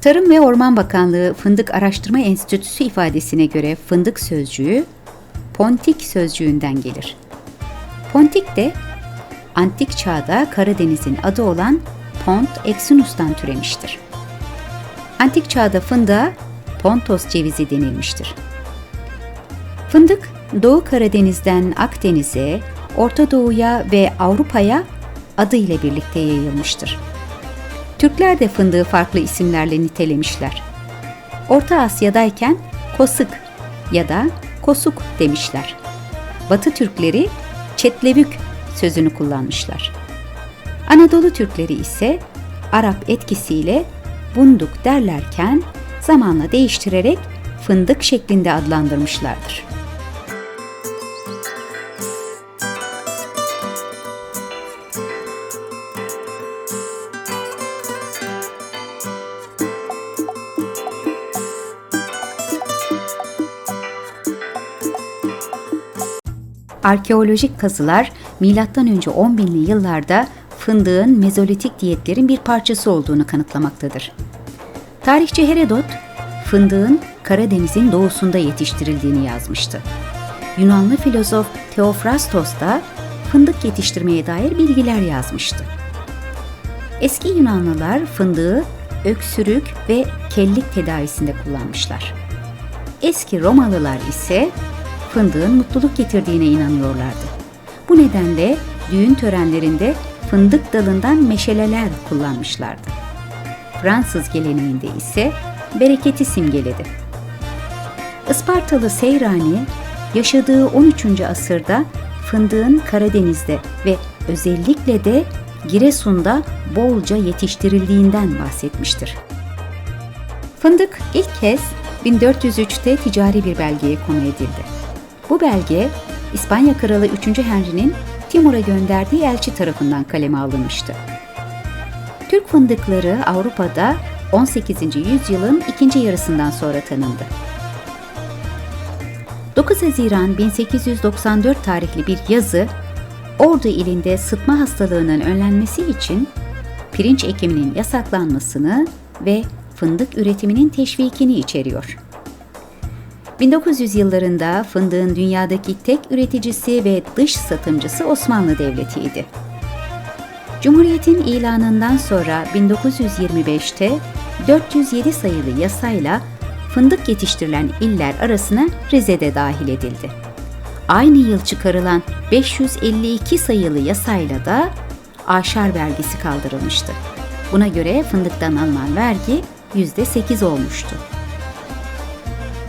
Tarım ve Orman Bakanlığı Fındık Araştırma Enstitüsü ifadesine göre fındık sözcüğü pontik sözcüğünden gelir. Pontik de antik çağda Karadeniz'in adı olan Pont Exinus'tan türemiştir. Antik çağda fındığa Pontos cevizi denilmiştir. Fındık, Doğu Karadeniz'den Akdeniz'e, Orta Doğu'ya ve Avrupa'ya adı ile birlikte yayılmıştır. Türkler de fındığı farklı isimlerle nitelemişler. Orta Asya'dayken kosık ya da kosuk demişler. Batı Türkleri çetlevük sözünü kullanmışlar. Anadolu Türkleri ise Arap etkisiyle bunduk derlerken zamanla değiştirerek fındık şeklinde adlandırmışlardır. Arkeolojik kazılar M.Ö. 10 binli yıllarda fındığın mezolitik diyetlerin bir parçası olduğunu kanıtlamaktadır. Tarihçi Herodot, fındığın Karadeniz'in doğusunda yetiştirildiğini yazmıştı. Yunanlı filozof Theophrastos da fındık yetiştirmeye dair bilgiler yazmıştı. Eski Yunanlılar fındığı öksürük ve kellik tedavisinde kullanmışlar. Eski Romalılar ise fındığın mutluluk getirdiğine inanıyorlardı. Bu nedenle düğün törenlerinde fındık dalından meşaleler kullanmışlardı. Fransız geleneğinde ise bereketi simgeledi. Ispartalı Seyrani yaşadığı 13. asırda fındığın Karadeniz'de ve özellikle de Giresun'da bolca yetiştirildiğinden bahsetmiştir. Fındık ilk kez 1403'te ticari bir belgeye konu edildi. Bu belge İspanya Kralı 3. Henry'nin Timur'a gönderdiği elçi tarafından kaleme alınmıştı. Türk fındıkları Avrupa'da 18. yüzyılın ikinci yarısından sonra tanındı. 9 Haziran 1894 tarihli bir yazı, Ordu ilinde sıtma hastalığının önlenmesi için pirinç ekiminin yasaklanmasını ve fındık üretiminin teşvikini içeriyor. 1900 yıllarında fındığın dünyadaki tek üreticisi ve dış satımcısı Osmanlı Devleti'ydi. Cumhuriyetin ilanından sonra 1925'te 407 sayılı yasayla fındık yetiştirilen iller arasına Rize'de dahil edildi. Aynı yıl çıkarılan 552 sayılı yasayla da aşar vergisi kaldırılmıştı. Buna göre fındıktan alınan vergi %8 olmuştu.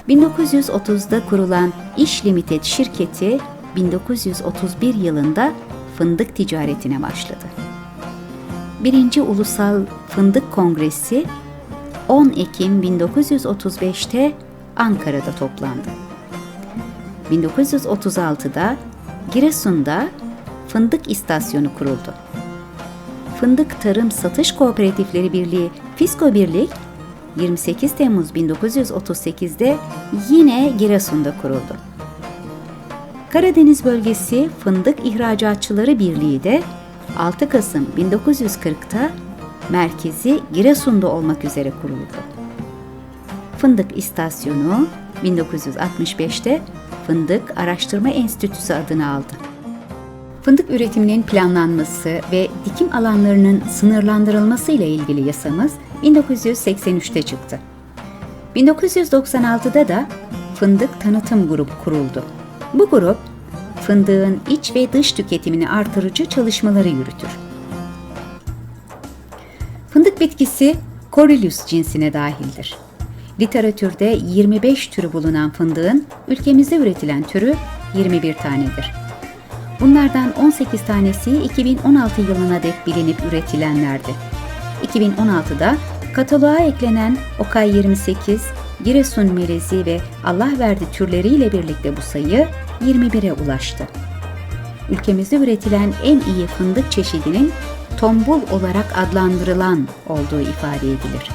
1930'da kurulan İş Limited şirketi 1931 yılında fındık ticaretine başladı. Birinci Ulusal Fındık Kongresi 10 Ekim 1935'te Ankara'da toplandı. 1936'da Giresun'da fındık istasyonu kuruldu. Fındık Tarım Satış Kooperatifleri Birliği Fisko Birlik 28 Temmuz 1938'de yine Giresun'da kuruldu. Karadeniz Bölgesi Fındık İhracatçıları Birliği de 6 Kasım 1940'ta merkezi Giresun'da olmak üzere kuruldu. Fındık İstasyonu 1965'te Fındık Araştırma Enstitüsü adını aldı. Fındık üretiminin planlanması ve dikim alanlarının sınırlandırılması ile ilgili yasamız 1983'te çıktı. 1996'da da Fındık Tanıtım Grubu kuruldu. Bu grup fındığın iç ve dış tüketimini artırıcı çalışmaları yürütür. Fındık bitkisi Corylus cinsine dahildir. Literatürde 25 türü bulunan fındığın ülkemizde üretilen türü 21 tanedir. Bunlardan 18 tanesi 2016 yılına dek bilinip üretilenlerdi. 2016'da kataloğa eklenen Okay 28, Giresun melezi ve Allah verdi türleriyle birlikte bu sayı 21'e ulaştı. Ülkemizde üretilen en iyi fındık çeşidinin tombul olarak adlandırılan olduğu ifade edilir.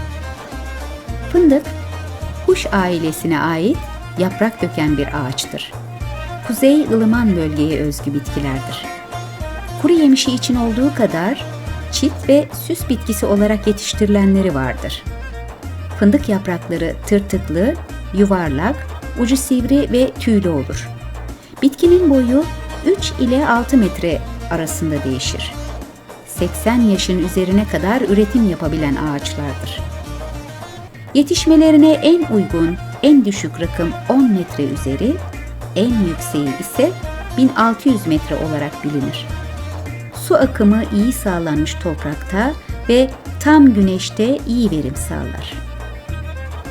Fındık, kuş ailesine ait yaprak döken bir ağaçtır. Kuzey ılıman bölgeye özgü bitkilerdir. Kuru yemişi için olduğu kadar çit ve süs bitkisi olarak yetiştirilenleri vardır. Fındık yaprakları tırtıklı, yuvarlak, ucu sivri ve tüylü olur. Bitkinin boyu 3 ile 6 metre arasında değişir. 80 yaşın üzerine kadar üretim yapabilen ağaçlardır. Yetişmelerine en uygun, en düşük rakım 10 metre üzeri, en yükseği ise 1600 metre olarak bilinir. Su akımı iyi sağlanmış toprakta ve tam güneşte iyi verim sağlar.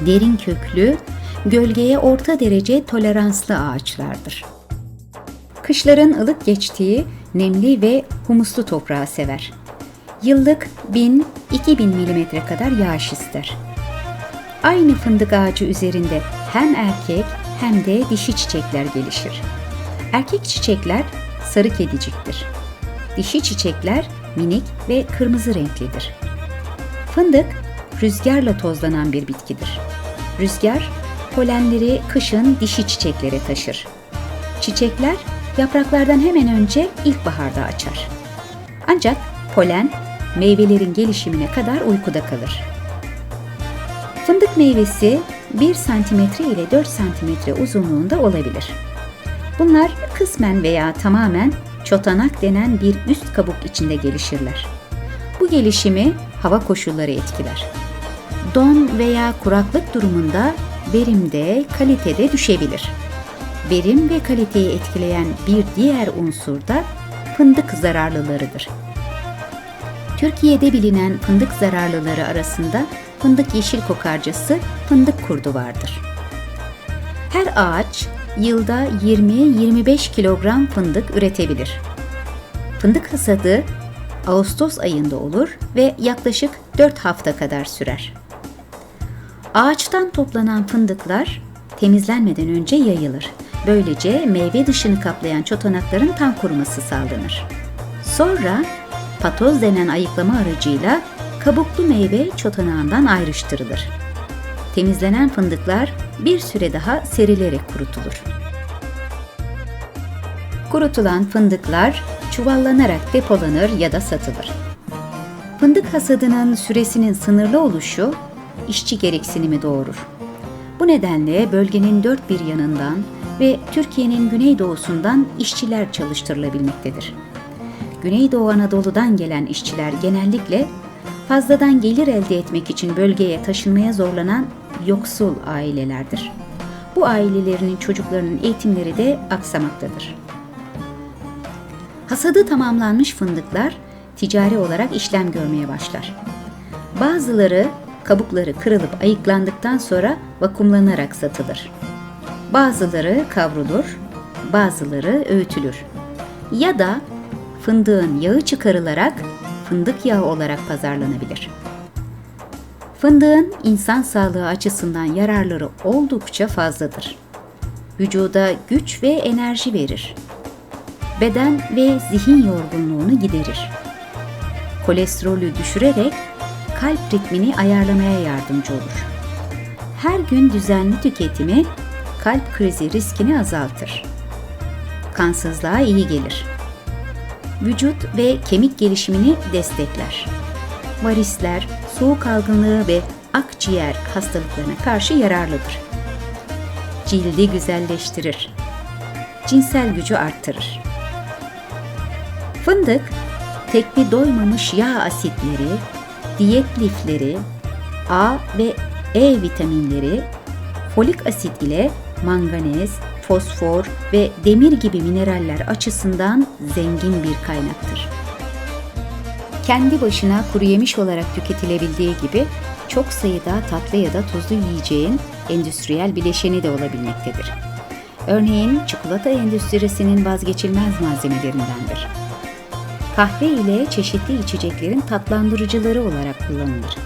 Derin köklü, gölgeye orta derece toleranslı ağaçlardır. Kışların ılık geçtiği nemli ve humuslu toprağı sever. Yıllık 1000-2000 mm kadar yağış ister. Aynı fındık ağacı üzerinde hem erkek hem de dişi çiçekler gelişir. Erkek çiçekler sarı kediciktir. Dişi çiçekler minik ve kırmızı renklidir. Fındık rüzgarla tozlanan bir bitkidir. Rüzgar polenleri kışın dişi çiçeklere taşır. Çiçekler yapraklardan hemen önce ilkbaharda açar. Ancak polen meyvelerin gelişimine kadar uykuda kalır. Fındık meyvesi 1 cm ile 4 cm uzunluğunda olabilir. Bunlar kısmen veya tamamen çotanak denen bir üst kabuk içinde gelişirler. Bu gelişimi hava koşulları etkiler. Don veya kuraklık durumunda verimde, kalitede düşebilir. Verim ve kaliteyi etkileyen bir diğer unsur da fındık zararlılarıdır. Türkiye'de bilinen fındık zararlıları arasında fındık yeşil kokarcası, fındık kurdu vardır. Her ağaç yılda 20-25 kilogram fındık üretebilir. Fındık hasadı Ağustos ayında olur ve yaklaşık 4 hafta kadar sürer. Ağaçtan toplanan fındıklar temizlenmeden önce yayılır. Böylece meyve dışını kaplayan çotanakların tam kuruması sağlanır. Sonra patoz denen ayıklama aracıyla kabuklu meyve çotanağından ayrıştırılır. Temizlenen fındıklar bir süre daha serilerek kurutulur. Kurutulan fındıklar çuvallanarak depolanır ya da satılır. Fındık hasadının süresinin sınırlı oluşu işçi gereksinimi doğurur. Bu nedenle bölgenin dört bir yanından ve Türkiye'nin güneydoğusundan işçiler çalıştırılabilmektedir. Güneydoğu Anadolu'dan gelen işçiler genellikle fazladan gelir elde etmek için bölgeye taşınmaya zorlanan yoksul ailelerdir. Bu ailelerinin çocuklarının eğitimleri de aksamaktadır. Hasadı tamamlanmış fındıklar ticari olarak işlem görmeye başlar. Bazıları kabukları kırılıp ayıklandıktan sonra vakumlanarak satılır. Bazıları kavrulur, bazıları öğütülür. Ya da fındığın yağı çıkarılarak fındık yağı olarak pazarlanabilir. Fındığın insan sağlığı açısından yararları oldukça fazladır. Vücuda güç ve enerji verir. Beden ve zihin yorgunluğunu giderir. Kolesterolü düşürerek kalp ritmini ayarlamaya yardımcı olur. Her gün düzenli tüketimi kalp krizi riskini azaltır. Kansızlığa iyi gelir. Vücut ve kemik gelişimini destekler. Varisler, soğuk algınlığı ve akciğer hastalıklarına karşı yararlıdır. Cildi güzelleştirir. Cinsel gücü arttırır. Fındık, tekli doymamış yağ asitleri, diyet lifleri, A ve E vitaminleri, folik asit ile manganez, fosfor ve demir gibi mineraller açısından zengin bir kaynaktır. Kendi başına kuru yemiş olarak tüketilebildiği gibi çok sayıda tatlı ya da tuzlu yiyeceğin endüstriyel bileşeni de olabilmektedir. Örneğin çikolata endüstrisinin vazgeçilmez malzemelerindendir. Kahve ile çeşitli içeceklerin tatlandırıcıları olarak kullanılır.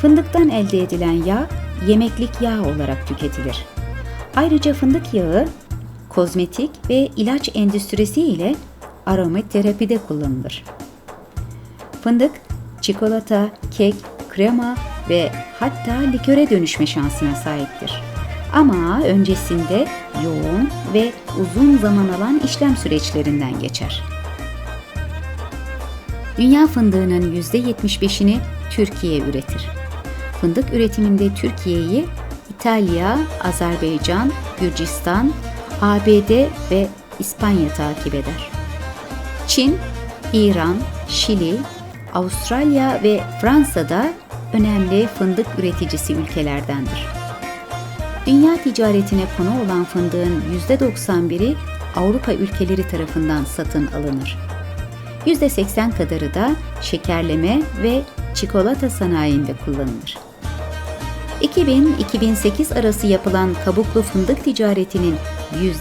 Fındıktan elde edilen yağ yemeklik yağ olarak tüketilir. Ayrıca fındık yağı kozmetik ve ilaç endüstrisi ile aromaterapide kullanılır. Fındık, çikolata, kek, krema ve hatta liköre dönüşme şansına sahiptir. Ama öncesinde yoğun ve uzun zaman alan işlem süreçlerinden geçer. Dünya fındığının %75'ini Türkiye üretir. Fındık üretiminde Türkiye'yi İtalya, Azerbaycan, Gürcistan, ABD ve İspanya takip eder. Çin, İran, Şili, Avustralya ve Fransa'da önemli fındık üreticisi ülkelerdendir. Dünya ticaretine konu olan fındığın %91'i Avrupa ülkeleri tarafından satın alınır. %80 kadarı da şekerleme ve çikolata sanayinde kullanılır. 2000-2008 arası yapılan kabuklu fındık ticaretinin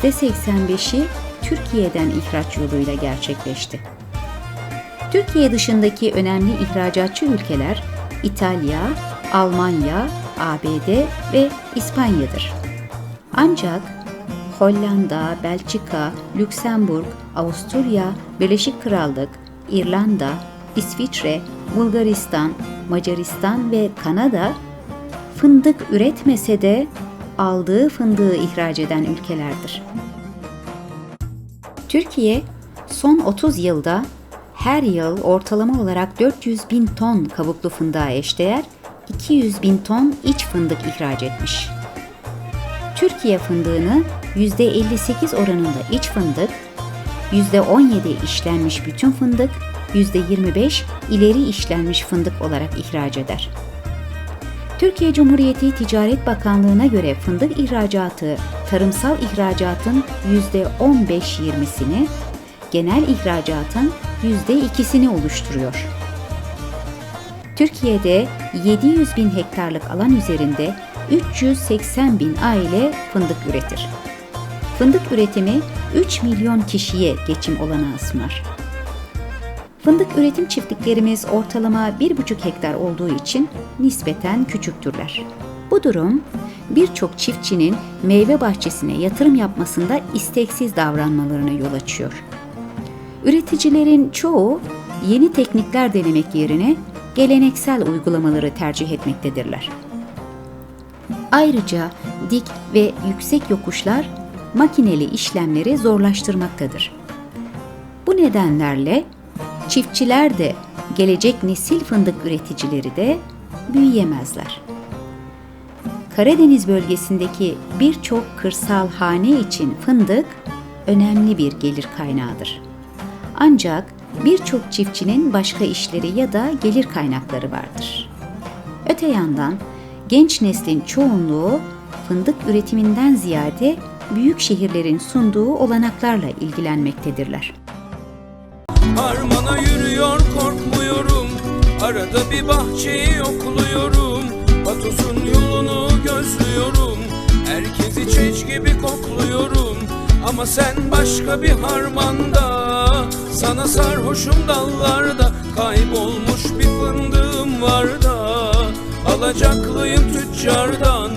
%85'i Türkiye'den ihraç yoluyla gerçekleşti. Türkiye dışındaki önemli ihracatçı ülkeler İtalya, Almanya, ABD ve İspanya'dır. Ancak Hollanda, Belçika, Lüksemburg, Avusturya, Birleşik Krallık, İrlanda, İsviçre, Bulgaristan, Macaristan ve Kanada fındık üretmese de aldığı fındığı ihraç eden ülkelerdir. Türkiye son 30 yılda her yıl ortalama olarak 400 bin ton kabuklu fındığa eşdeğer 200 bin ton iç fındık ihraç etmiş. Türkiye fındığını %58 oranında iç fındık, %17 işlenmiş bütün fındık, %25 ileri işlenmiş fındık olarak ihraç eder. Türkiye Cumhuriyeti Ticaret Bakanlığı'na göre fındık ihracatı tarımsal ihracatın %15-20'sini, genel ihracatın %2'sini oluşturuyor. Türkiye'de 700 bin hektarlık alan üzerinde 380 bin aile fındık üretir. Fındık üretimi 3 milyon kişiye geçim olanağı sunar. Fındık üretim çiftliklerimiz ortalama 1,5 hektar olduğu için nispeten küçüktürler. Bu durum birçok çiftçinin meyve bahçesine yatırım yapmasında isteksiz davranmalarına yol açıyor. Üreticilerin çoğu yeni teknikler denemek yerine geleneksel uygulamaları tercih etmektedirler. Ayrıca dik ve yüksek yokuşlar makineli işlemleri zorlaştırmaktadır. Bu nedenlerle çiftçiler de gelecek nesil fındık üreticileri de büyüyemezler. Karadeniz bölgesindeki birçok kırsal hane için fındık önemli bir gelir kaynağıdır. Ancak birçok çiftçinin başka işleri ya da gelir kaynakları vardır. Öte yandan genç neslin çoğunluğu fındık üretiminden ziyade büyük şehirlerin sunduğu olanaklarla ilgilenmektedirler. Harmana yürüyor korkmuyorum Arada bir bahçeyi yokluyorum Vatos'un yolunu gözlüyorum Herkesi çeç gibi kokluyorum Ama sen başka bir harmanda Sana sarhoşum dallarda Kaybolmuş bir fındığım var da Alacaklıyım tüccardan